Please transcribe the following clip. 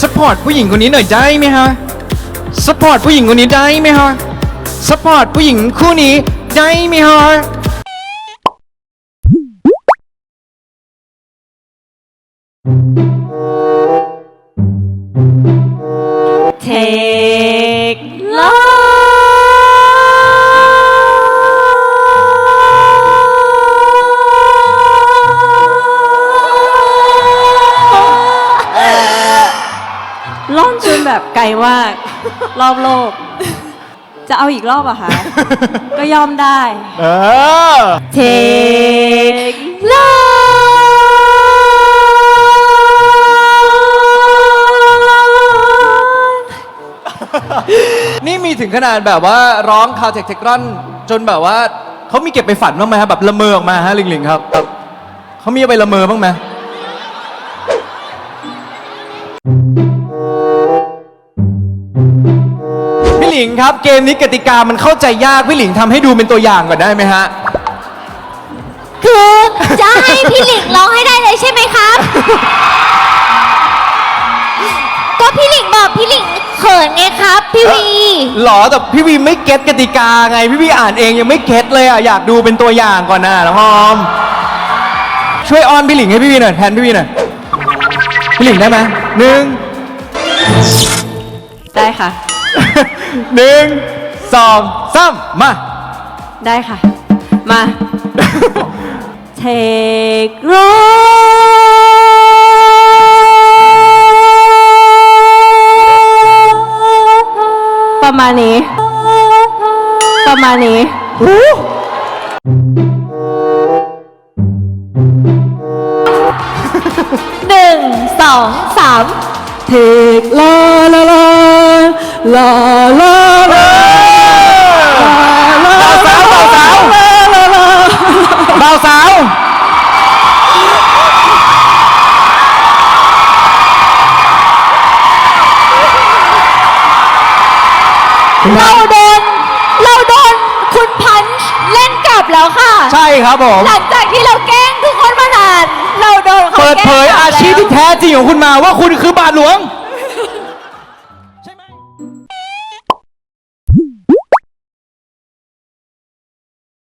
สปอร์ตผู้หญิงคนนี้หน่อยได้ไหมฮะสปอร์ตผู้หญิงคนนี้ได้ไหมฮะสปอร์ตผู้หญิงคู่นี้ได้ไหมฮะ Take ล่อนจนแบบไกลมาก รอบโลก จะเอาอีกรอบอะคะ ก็ยอมได้ เออ Take love นี่มีถึงขนาดแบบว่าร้องคาวเทคเทครอนจนแบบว่าเขามีเก็บไปฝันบ้างไหมครับแบบละเมอออกมาฮะลิงลิงครับแบบเขามีเอาไปละเมอบ้างไหมพี่ หลิงครับ เกมนี้กติกามันเข้าใจยาก พี่หลิงทำให้ดูเป็นตัวอย่างก่อนได้ไหมฮะ คือจะให้พี่หลิงร้องให้ได้เลยใช่ไหมครับ ก็พี่หลิงบอกพี่หลิงเขินไงครับพี่วี หรอแต่พี่วีไม่เก็ตกติกาไง พี่วีอ่านเองยังไม่เก็ตเลยอะอยากดูเป็นตัวอย่างก่อนนะน้องออม ช่วยออนพี่หลิงให้พี่วีหน่อยแทนพี่วีหน่อยพี่หลิงได้ไหมหนึ่งได้ค่ะ หนึ่งสองสามมา ได้ค่ะ มา Take road ประมาณนี้ ประมาณนี้หนึ่งสองสาม Take la la la la la la บ่าวสาวบ่าวสาวบ่าวสาวเราโดน เราโดนคุณพันช์เล่นกลับแล้วค่ะ ใช่ครับผม หลังจากที่เราแกล้งทุกคนมานาน เราโดนเขาเปิดแกล้งเผยกลับอาชีพแล้ว ที่แท้จริงของคุณมาว่าคุณ